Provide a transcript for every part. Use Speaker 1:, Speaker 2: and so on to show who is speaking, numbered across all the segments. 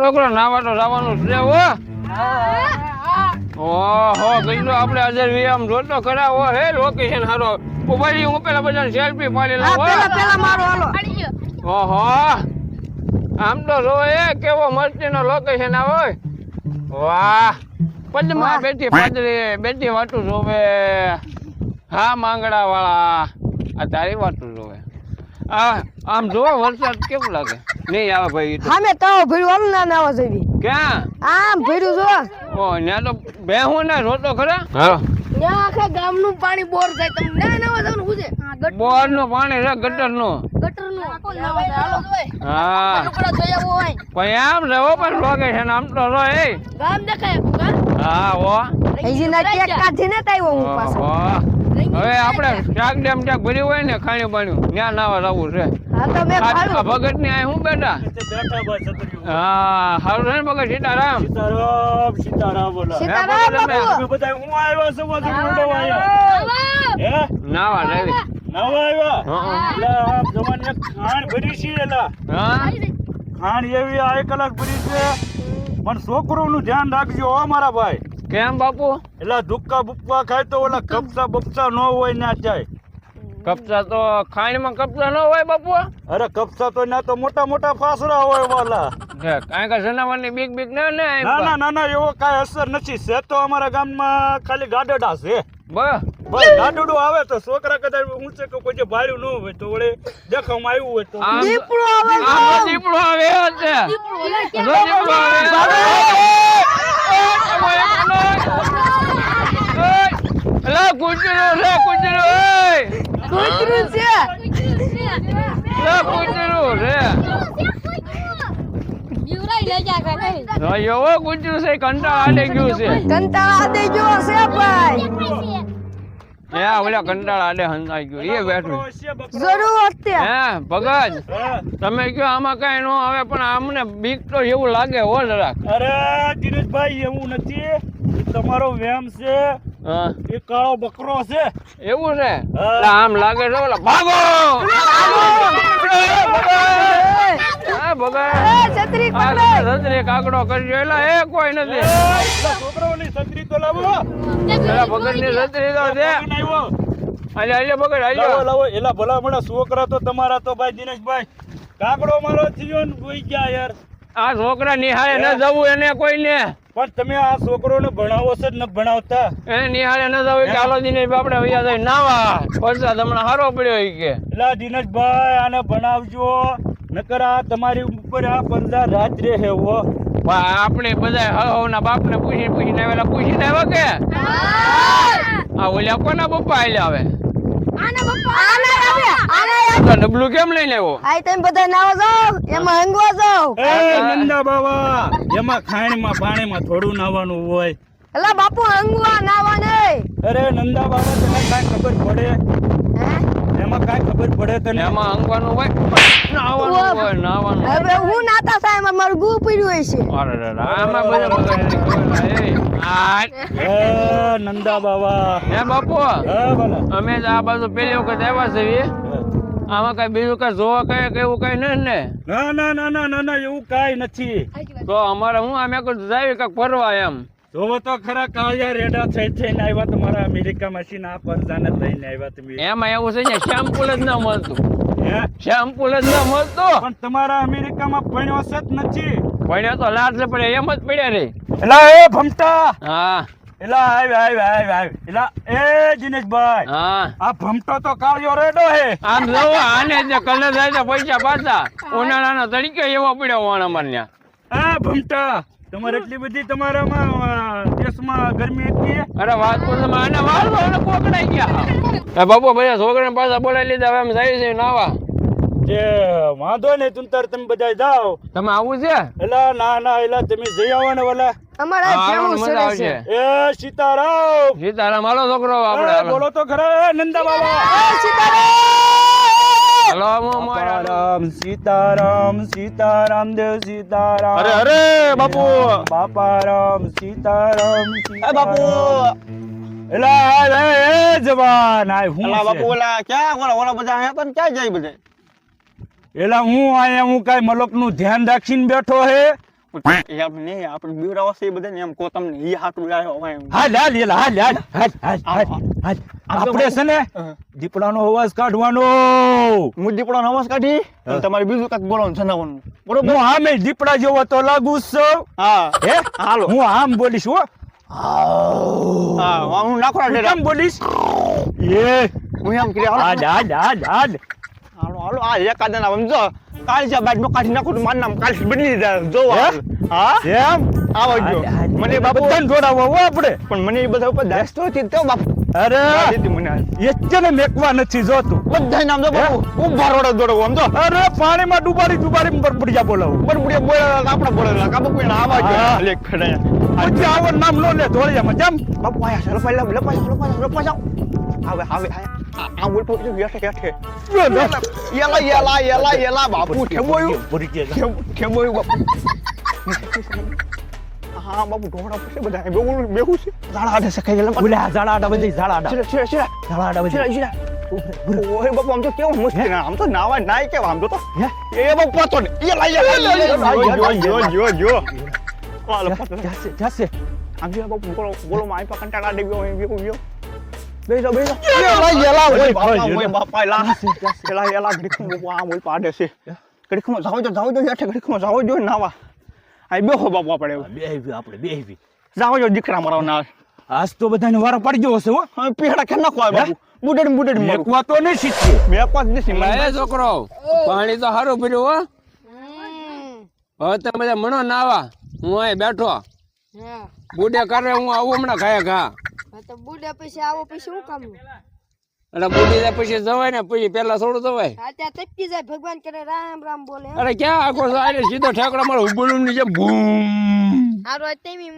Speaker 1: છોકરો નાવા તો જવાનું છે ઓહો કીધું આપણે હાજર આમ જોતો કરાવો હે લોકેશન હારો ઉભારી હું પેલા બધા સેલ્ફી પાડી લઉં
Speaker 2: પેલા મારો હાલો.
Speaker 1: ઓહો. આમ તો જો એ કેવો મસ્તીનો લોકેશન આવે વાહ. પદમાં બેઠી પાદરી બેઠી વાટું જોવે. હા માંગડા વાળા આ તારી વાટું જોવે. આ આમ જો વરસાદ કેવું લાગે? નહીં આવે ભાઈ.
Speaker 2: સામે તાવ ભર્યું હાલો ના નાવા જઈ
Speaker 1: ક્યાં?
Speaker 2: આમ ભીડું જો.
Speaker 1: ઓ ન્યા તો બેહું ને રોતો ખરા? હા.
Speaker 2: ન્યા આખા ગામનું પાણી બોર જાય તમને ના નાવા જવાનું હું છે?
Speaker 1: બોરનું પાણી રે
Speaker 2: ગટરનું ગટરનું
Speaker 1: હા. પણ આમ રહો પણ લોકેશન આમ તો રહો. એ
Speaker 2: ગામ દેખાય
Speaker 1: હા? ઓ
Speaker 2: હજી ના કેક કાઢી ને તાવ્યો હું પાછો.
Speaker 1: હવે આપણે શાક ડેમ ક્યાંક ભર્યું હોય ને ખાણી પાણી ત્યાં નાવા લાવવું છે.
Speaker 2: હા તો મેં
Speaker 1: આ
Speaker 2: ખાધું
Speaker 1: ભગતની આ હું બેટા? હા સારું છે ને ભગત સીતારામ?
Speaker 3: સીતારામ સીતારામ બોલા. હું આવ્યો છું બધું મોટો હે
Speaker 1: નાવા લાવી.
Speaker 3: નવા આવ્યા? ખાણ ભરી છે એલા
Speaker 1: હા?
Speaker 3: ખાણ એવી આ એક કલાક ભરી છે. પણ છોકરો નું ધ્યાન રાખજો હો મારા ભાઈ.
Speaker 1: કેમ બાપુ?
Speaker 3: એટલે ધુક્કા બુક્કા ખાય તો ઓલા કપસા બપસા ન હોય ના જાય.
Speaker 1: કપચા તો ખાણીમાં કપચા ન હોય બાપુ?
Speaker 3: અરે કપસા તો ના તો મોટા મોટા ફાસરા હોય વાલા.
Speaker 1: કાંઈ કાંઈ જનાવરની બીક બીક ના ને
Speaker 3: ના ના ના ના એવો કાંઈ અસર નથી. છે તો અમારા ગામમાં ખાલી ગાડડા છે.
Speaker 1: બસ.
Speaker 3: બસ ગાડુડું આવે તો છોકરા કદાચ ઊંચે કે કોઈ ભાડ્યું ન હોય તો વળે દેખાવમાં આવ્યું હોય તો.
Speaker 2: દીપડો આવે
Speaker 1: દીપડો આવે છે. દીપડો આવે? કૂતરો ઓય
Speaker 2: કૂતરું છે.
Speaker 1: કંટાળ આડે ગયું છે.
Speaker 2: કંટાળા દે ગયો છે ભાઈ.
Speaker 1: હે ઓલા કંટાળ આડે હંતાઈ ગયો. એ બેઠું.
Speaker 2: જરૂર અત્યારે.
Speaker 1: હે ભગત તમે કયો આમાં કઈ ન આવે પણ અમને બીક તો એવું લાગે હો જરાક.
Speaker 3: અરે ધીરજભાઈ એવું નથી. તમારો વેમ છે.
Speaker 1: હા.
Speaker 3: એ કાળો બકરો છે.
Speaker 1: એવું છે? એટલે આમ લાગે છે ઓલા ભાગો! ભગત
Speaker 2: છત્રી
Speaker 1: કાકડો કરજો એટલે એ કોઈ નથી.
Speaker 3: પેલા છત્રી તો લાવો.
Speaker 1: પેલા ભગતની રતરી તો છે? અલે અલે ભગત
Speaker 3: લાવો લાવો. એલા ભલા મોડા છોકરા તો તમારા તો ભાઈ દિનેશભાઈ. કાકડો મારો થયો ને કોઈ ગયા યાર.
Speaker 1: આ છોકરા નિહાળે ન જવું એને કોઈ ને
Speaker 3: પણ તમે આ છોકરોને ભણાવો છો જ ન ભણાવતા?
Speaker 1: એને નિહાળે ન જવું કે હાલો દિનેશ આપણે વૈયા જાય નાવા. વરસાદ હમણાં હારો પડ્યો ઈ કે.
Speaker 3: એલા દિનેશભાઈ આને ભણાવજો. નકર આ તમારી ઉપર આ પંદર રાત રહે હો.
Speaker 1: આપણે બધા હવના બાપને પૂછી પૂછીને આવેલા પૂછીને આવ્યા કે? આ ઓલ્યા કોના પપ્પા આલ્યા આવે. ડબલું કેમ લઈને આવ્યો?
Speaker 2: તમે બધા નાવા જાવ એમાં હંગવા જાવ
Speaker 3: એ નંદા બાબા એમાં ખાણીમાં પાણીમાં થોડું નાવાનું હોય.
Speaker 2: એલા બાપુ હંગવા નાવા
Speaker 3: અરે નંદા તને કાંઈ ખબર પડે?
Speaker 2: હે?
Speaker 3: એમાં કાંઈ ખબર પડે તને
Speaker 1: એમાં અંકવાનું હોય નાવાનું હોય નાવાનું
Speaker 2: હવે હું નાતા સાહેબ મારું ગુ પડ્યું હોય છે.
Speaker 1: અરે રે રે, આમાં બધા બગાડે ખબર એ આ.
Speaker 3: એ નંદા બાબા
Speaker 1: હે બાપુ અમે જ આ બાજુ પેલી વખત આવ્યા છીએ આમાં કઈ બીજું કઈ જોવા કઈ કે એવું કઈ નહીં ને?
Speaker 3: ના ના ના ના ના ના એવું કઈ નથી.
Speaker 1: તો અમારે હું આમે કોઈ જાય કાંઈક ફરવા એમ.
Speaker 3: જોવો તો ખરા કાળિયા રેડા થઈ થઈને આવ્યા તમારા અમેરિકામાં છીએ ને આ પરજાને લઈને આવ્યા તમે.
Speaker 1: એમાં એવું છે ને શેમ્પૂલ જ ના મળતું.
Speaker 3: હે?
Speaker 1: જ ના મળતું.
Speaker 3: પણ તમારા અમેરિકામાં ભણ્યો છે જ નથી.
Speaker 1: પણ તો લાડ છે પડે એમ જ પડ્યા રે.
Speaker 3: એલા એ ભમટા!
Speaker 1: હા.
Speaker 3: એલા આવ આવ આવ આવ. એલા એ દિનેશભાઈ
Speaker 1: હા.
Speaker 3: આ ભમટો તો કાળિયો રેડો હે.
Speaker 1: આમ જોવો આને જે કલર થાય પૈસા પાછા. ઉનાળાનો તરીકે એવો પડ્યો વણ અમારે
Speaker 3: આ ભમટા! તમારે એટલી બધી તમારામાં દેશમાં ગરમી હતી
Speaker 1: અરે વાત પૂછો આને વાળો અને પકડાઈ ગયા. બાપુ બધા છોકરાને પાછા બોલાવી લીધા હવે એમ જાય છે નાવા.
Speaker 3: જે વાંધો નહીં તું તાર તમે બધા જાઓ.
Speaker 1: તમે આવું છે?
Speaker 3: એલા ના ના એલા તમે જઈ આવો ને
Speaker 1: વાલા.
Speaker 3: એ સીતારામ.
Speaker 1: સીતારામ હાલો છોકરો આપણે
Speaker 3: બોલો તો ખરા નંદા બાબા.
Speaker 1: મારા
Speaker 3: સીતારામ સીતારામ સીતારામ દેવ સીતારામ
Speaker 4: અરે અરે બાપુ
Speaker 3: બાપારામ સીતારામ
Speaker 4: એ બાપુ
Speaker 3: એલા એ એ જવાન. આ હું
Speaker 4: અલા બાપુ? ઓલા ક્યાં? ઓલા ઓલા બધા હે પણ ક્યાં જાય બધે?
Speaker 3: એલા હું આયા હું કાઈ મલકનું ધ્યાન રાખીને બેઠો હે?
Speaker 4: એ આપણે આપણે બીવરાવો છે એ બધાને એમ કહો તમને ઈ હાટું લાવ્યો હોય
Speaker 3: હાલ હાલ હાલ હાલ હાલ હાલ હાલ હાલ આપણે છે ને દીપડાનો અવાજ કાઢવાનો.
Speaker 4: હું દીપડાનો અવાજ કાઢી અને તમારે બીજું કાક બોલવાનું જણાવવાનું. બરોબર?
Speaker 3: હું આમે દીપડા જેવો તો લાગુ છું.
Speaker 4: હા.
Speaker 3: હે?
Speaker 4: હાલો.
Speaker 3: હું આમ બોલીશ હો.
Speaker 4: હા હું નાખો
Speaker 3: હું કેમ બોલીશ? એ
Speaker 4: હું એમ કરી
Speaker 3: હાલ.
Speaker 4: હાલો
Speaker 3: હાલ હાલ હાલ.
Speaker 4: હાલો હાલો આ એકાદ ના સમજો. કાળી બાદ નો કાઢી નાખું મારું નામ કાળી બદલી જાય જો
Speaker 3: હા? એમ?
Speaker 4: આવો જો
Speaker 3: હાલ, હાલ.
Speaker 4: મને બાપુ
Speaker 3: તન જોડાવો હો આપણે.
Speaker 4: પણ મને એ બધા ઉપર દાસ તો હતી તો બાપુ.
Speaker 3: અરે. એચને મેકવા નથી જોતું.
Speaker 4: બધા નામ જો બાપુ ઊભા રોડે દોડો આમ જો
Speaker 3: અરે પાણીમાં ડુબાડી ડુબાડી બરબડિયા બોલાવો.
Speaker 4: ઉપર બુડિયા બોલેલા આપણા બોલેલા કાબુ કોઈ ના આવા જો લેખ ખડાયા.
Speaker 3: પછી આવો નામ લો લે ધોળિયામાં જામ
Speaker 4: બાપુ આયા લપાઈ લપાઈ લપાઈ જાઓ આવે આવે આ બોલ પર હેઠે હેઠે યેલા યેલા યેલા યેલા બાપુ ઠેબ- ઠેબોયું બાપુ હા બાપુ ઢોળા પછી બધા બેહું બેવું છે ઝાડા આડે સખાઈ ગયેલા
Speaker 3: ઓલા ઝાડા આડા બધી ઝાડા આડા
Speaker 4: છે
Speaker 3: ઝાડા આડા બધી
Speaker 4: ઓય બાપુ આમ તો કેવું મુશ્કેલ આમ તો નાવા નાય કેવા આમ તો એ બાપુ પાતો ને જો પાતો
Speaker 3: જાશે જાશે
Speaker 4: આમ જો બાપુ બોલો બોલો માં આઈ કંટાળા દે ગયો એમ ગયો બેસો બેસો યેલા યેલા ઓય બાપા ઓય બાપા લા યેલા યેલા ઘડીકમાં બાપુ ઓય પાડે છે ઘડીકમાં જાવ જો જાવ જો હેઠે ઘડીકમાં જાવ જો નાવા આઈ બેહો બાપુ આપણે
Speaker 3: બેહવી આપણે બેહવી
Speaker 4: જાવ જો દીકરા મારો ના
Speaker 3: આજ તો બધાને વારો પડી ગયો હશે હો
Speaker 4: હવે પીહડા કે નાખો બાપુ બુડેડ બુડેડ મારું
Speaker 3: મેકવા તો નહીં શીખીએ
Speaker 4: મેં પાસ દેસી
Speaker 1: એ છોકરો પાણી તો સારું પીડ્યું હો હવે તમે બધા મણો નાવા હું અહીં બેઠો
Speaker 2: હા
Speaker 1: બુડે કરે હું આવું હમણાં ખાય ઘા
Speaker 2: હા તો બુડા પછી આવો પછી શું કામ
Speaker 1: અરે બુડી જાય પછી જવાય ને પછી પેલા થોડું જવાય.
Speaker 2: હા ત્યાં તપકી જાય ભગવાન કરે રામ રામ બોલે
Speaker 1: અરે ક્યાં આખો સારે સીધો ઠેકડો મારો ઉબળું ની જેમ બૂમ
Speaker 2: આરો તેમી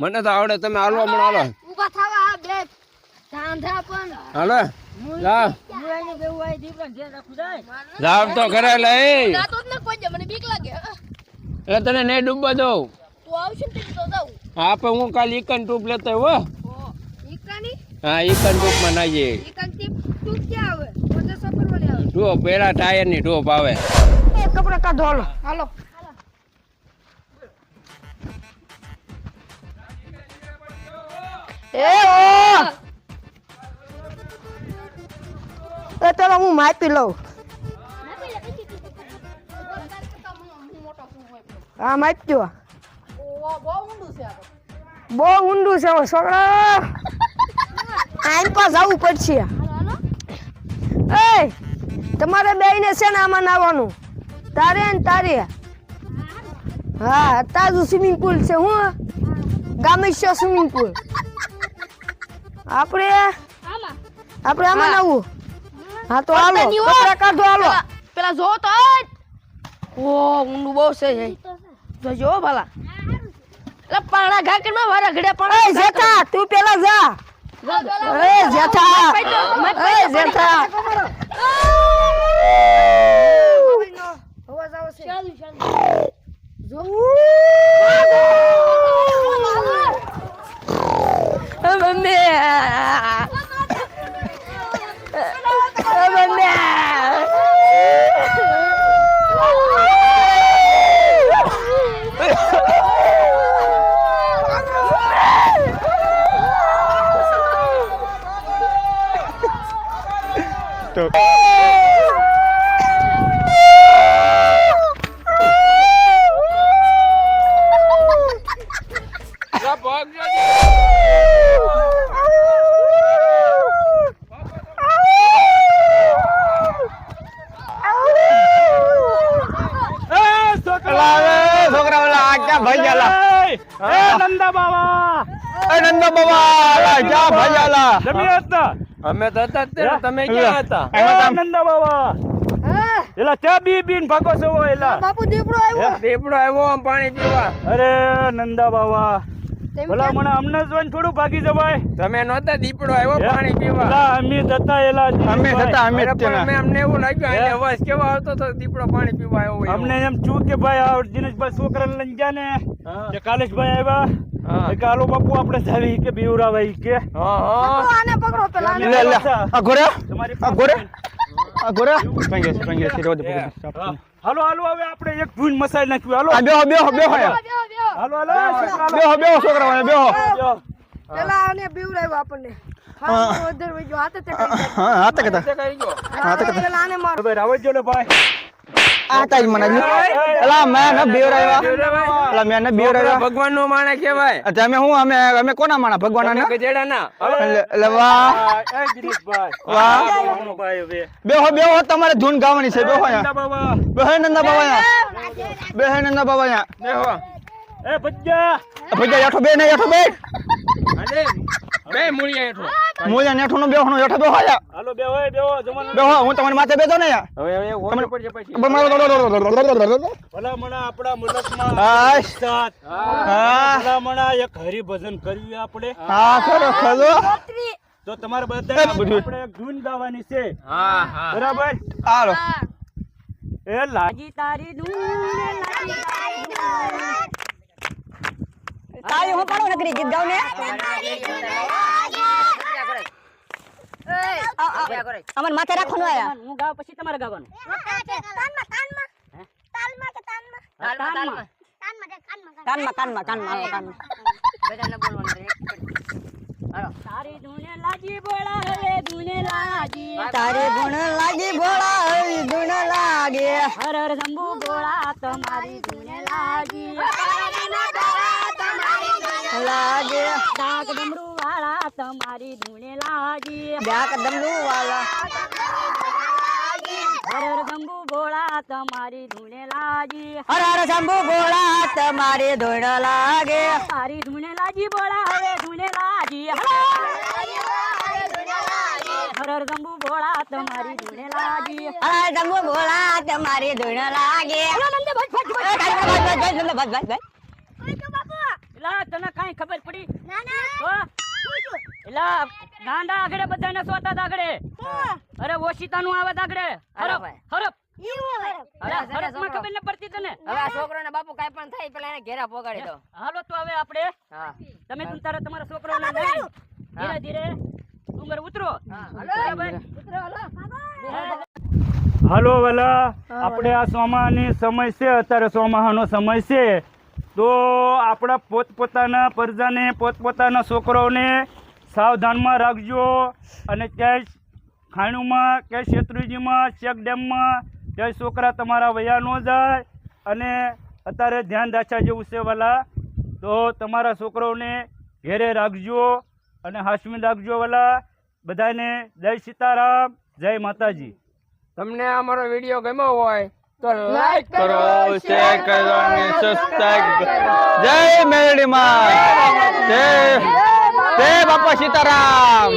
Speaker 1: મને તો આવડે તમે હાલવા મને હાલો.
Speaker 2: ઊભા થાવા આ બે. ધાંધા પણ.
Speaker 1: હાલો તો ખરે તને નહીં ડૂબવા દઉં.
Speaker 2: તું આવશે ને તો જાઉં.
Speaker 1: આપે હું કાલ ઈકન ટૂપ લેતો આવ્યો હો હા ઈકન ટૂપમાં માં
Speaker 2: નાઈએ ટોપ
Speaker 1: પેલા ટાયરની ટોપ આવે
Speaker 2: એ કપડા કા હાલો હાલો એ ઓ એ હું માપી લઉં હા માપજો બહુ ઊંડું છે હવે છોકરા. આઈન પાસ આવવું પડશે. એ તમારે બેયને છે ને આમાં નાવાનું? તારે ને તારે. હા તાજું સ્વિમિંગ પુલ છે હું? ગામેશ્વર સ્વિમિંગ પુલ આપણે? આપણે આમાં નાવું? હા તો હાલો. કપડા કાઢો હાલો. પેલા જો તો ઓ ઊંડું બહુ છે હે. જોજો ભલા. એટલે પાણા ઘાકરમાં વરઘડે પાણા એ જેઠા તું પેલા જા. એ જેઠા એ જેઠા. અવાજ આવે. છે મમ્મી
Speaker 4: તો
Speaker 1: જા પગ જોજે.
Speaker 3: એ છોકરા
Speaker 4: લાવે છોકરા ઓલા આ ક્યાં ભાઈ ગયેલા
Speaker 3: એ નંદા બાવા
Speaker 4: એ નંદા બાબા અલા, ક્યાં ભાઈ ગયેલા
Speaker 3: જમી હતા
Speaker 1: અમે તો હતા જ તે તમે ક્યાં હતા?
Speaker 4: આવ્યા
Speaker 3: બાબા નંદા બાવા. એલા ચા બી બીન ભાગો છો એલા.
Speaker 2: બાપુ દીપડો આવ્યો.
Speaker 1: દીપડો આવ્યો આમ પાણી પીવા.
Speaker 3: અરે નંદા બાવા.
Speaker 2: તેમ
Speaker 3: ભલા? મને અમને જોઈને થોડું ભાગી જવાય.
Speaker 1: તમે નહોતા દીપડો આવ્યો પાણી પીવા.
Speaker 3: એલા, અમે જતા એલા
Speaker 4: અમે હતા અમે
Speaker 1: અરે
Speaker 4: જ
Speaker 1: પણ
Speaker 4: તેના.
Speaker 1: અમે અમને એવું લાગ્યું
Speaker 3: હે?
Speaker 1: અવાજ કેવો આવતો તો દીપડો પાણી પીવા આવ્યો
Speaker 3: અમને એમ છું કે ભાઈ આ દિનેશભાઈ છોકરા લઈને ગયા ને કે કાલેશભાઈ આવ્યા. કે બાપુ આપણે જાવી કે બીવરાવાઈ કે.
Speaker 1: હા હા.
Speaker 2: આને પકડો પેલા
Speaker 4: લે લે. આ ઘોડે? આ ઘોડે? આ ઘોડે? ભાંગે છે રોજ
Speaker 1: હે.
Speaker 3: હાલો હાલો હવે આપણે એક ભૂન મસાઈ નાખ્યું. હાલો.
Speaker 4: બેહો બેહો બેહો.
Speaker 3: હાલો હાલો.
Speaker 4: બેહો બેહો. છોકરા બેહો.
Speaker 3: બેહો.
Speaker 2: પેલા આને બીવડાવ્યો આપણને. હાથ વહી ગયો, હાથે તે કરી
Speaker 4: હા હાથે તો હાથે
Speaker 2: દીધો. પેલા આને મારો.
Speaker 3: હવે રાવત જો ને ભાઈ.
Speaker 4: આ તાજ મને એલા મેં ન બેવરાવ્યા એલા મેં ન બેવરાવ્યા
Speaker 1: ભગવાન નો માણા કહેવાય.
Speaker 4: અચ્છા અમે હું? અમે અમે કોના માણા? ભગવાન ના?
Speaker 1: ગજેડા ના
Speaker 4: એટલે વાહ.
Speaker 3: એ ગિરીશભાઈ.
Speaker 4: વાહ.
Speaker 3: બે ભાઈ બે
Speaker 4: બેહો બેહો તમારે ધૂન ગાવાની છે. બેહો
Speaker 3: બાબા
Speaker 4: બેહો નંદા બાબા યા બેહો. નંદા બાબા અહીંયા.
Speaker 1: દેખો
Speaker 3: એ ભજ્જા.
Speaker 4: ભજ્જા યાઠો બે ને યાઠો બે.
Speaker 1: અરે બે મૂળિયા યાઠો
Speaker 4: મોજા નેઠો નો બેહો નો યાઠો બેહો આયા
Speaker 3: હાલો બેહો બેહો જમાનો
Speaker 4: બેહો હું તમારી માથે બેસો ને યાર
Speaker 1: હવે હવે ઓછું પડશે પછી.
Speaker 3: ભલામણા આપણા મુલકમાં
Speaker 4: હાશ.
Speaker 3: સાથ.
Speaker 4: હા.
Speaker 3: ભલામણા એક હરિભજન કર્યું આપણે.
Speaker 4: હા ખરો ખરો.
Speaker 3: તો તમારે બધા
Speaker 4: બધું.
Speaker 3: આપણે એક ધૂન ગાવાની છે.
Speaker 1: હા હા.
Speaker 3: બરાબર?
Speaker 4: હાલો.
Speaker 3: એ લાગી
Speaker 5: તાળી હું પાડું નકરી ગીત ગાઉં ને અમન માથે રાખવાનું આયા. હું ગાવ પછી તમારે ગાવાનું. કાનમાં કાનમાં કાનમાં આવો કાનમાં તારી ધૂને લાગી બોલા હવે ધૂને લાગી તારી ગુણ લાગી બોલા હવે લાગે. હર હર શંભુ બોલા તમારી ધૂને લાગી. લાગે. ડાક ડમરૂ વાળા તમારી ધૂણે લાગી. ડાક ડમરૂ વાળા હર હર શંભુ ભોળા તમારી ધૂણે લાગી. હર હર શંભુ ભોળા તમારી ધૂણ લાગે. તારી ધૂણે લાગી ભોળા હવે ધૂણે લાગી. હર હર શંભુ ભોળા તમારી ધૂણે લાગી. હર હર શંભુ ભોળા તમારી ધૂણ લાગે. એલા તને કાંઈ ખબર પડી? તો? એલા ગાંડા આગળ બધાને સોતા દાગડે. અરે ઓશિતાનું આવે દાગડે. હરપ હરપ. હલો હરપમાં ખબર ન પડતી તને?
Speaker 6: હવે આ સોમા બાપુ કાંઈ પણ થાય પેલા એને ઘેરા પોગાડી દો.
Speaker 5: હાલો તો હવે આપણે.
Speaker 6: હા.
Speaker 5: તમે તું તમારા છોકરાઓને લઈ. ધીરે ધીરે. ડુંગર ઉતરો.
Speaker 3: હાલો. વાલા. આપણે આ સોમાની સમય છે અત્યારે સોમાહાનો સમય છે. તો આપણા પોતપોતાના પ્રજાને, પોતપોતાના છોકરાઓને સાવધાનમાં રાખજો અને ક્યાંય ખાણુમાં ક્યાંય શેત્રુજીમાં ચેક ડેમમાં ક્યાંય છોકરા તમારા વયા ન જાય અને અત્યારે ધ્યાન રાખવા જેવું છે વાલા. તો તમારા છોકરાઓને ઘેરે રાખજો અને હાશમી રાખજો વાલા. બધાને જય સીતારામ, જય માતાજી.
Speaker 1: તમને અમારો વીડિયો ગમ્યો હોય તો લાઈક
Speaker 4: કરો શેર કરો અને સબસ્ક્રાઇબ જય મેલડી માં જય જય બાપા સીતારામ.